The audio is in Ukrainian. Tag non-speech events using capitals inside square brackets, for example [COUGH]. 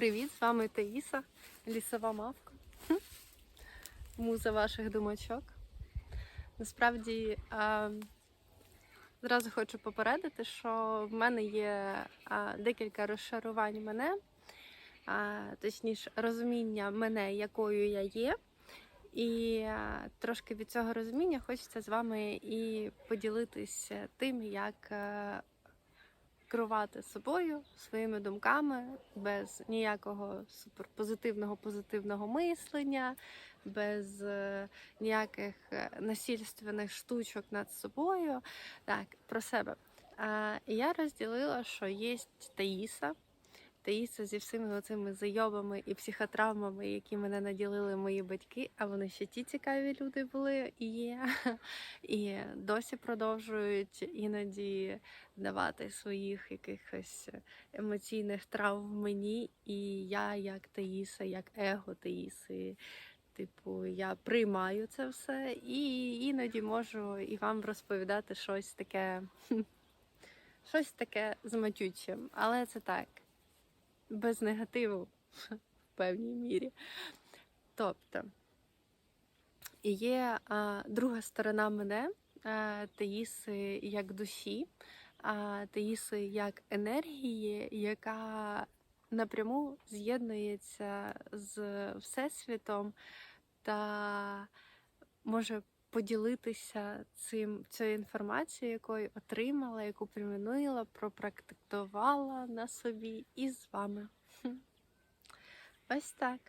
Привіт, з вами Таїса, лісова мавка, муза ваших думачок. Насправді а, зразу хочу попередити, що в мене є а, декілька розшарувань мене, а, точніше, розуміння мене, якою я є. І а, трошки від цього розуміння хочеться з вами і поділитися тим, як е, керувати собою, своїми думками, без ніякого суперпозитивного позитивного мислення, без е, ніяких е, насильственних штучок над собою. Так, про себе. І я розділила, що є Таїса. Таїса зі всіми цими зайобами і психотравмами, які мене наділили мої батьки, а вони ще ті цікаві люди були і є. І досі продовжують іноді давати своїх якихось емоційних травм мені. І я, як Таїса, як его Таїси, типу, я приймаю це все і іноді можу і вам розповідати щось таке, [LAUGHS] щось таке зматюче. Але це так, без негативу в певній мірі. Тобто, є а, друга сторона мене, а, Таїси як душі, а, Таїси як енергії, яка напряму з'єднується з Всесвітом та може поділитися цим цією інформацією, якою отримала, яку примінила, пропрактикувала на собі і з вами. Ось так.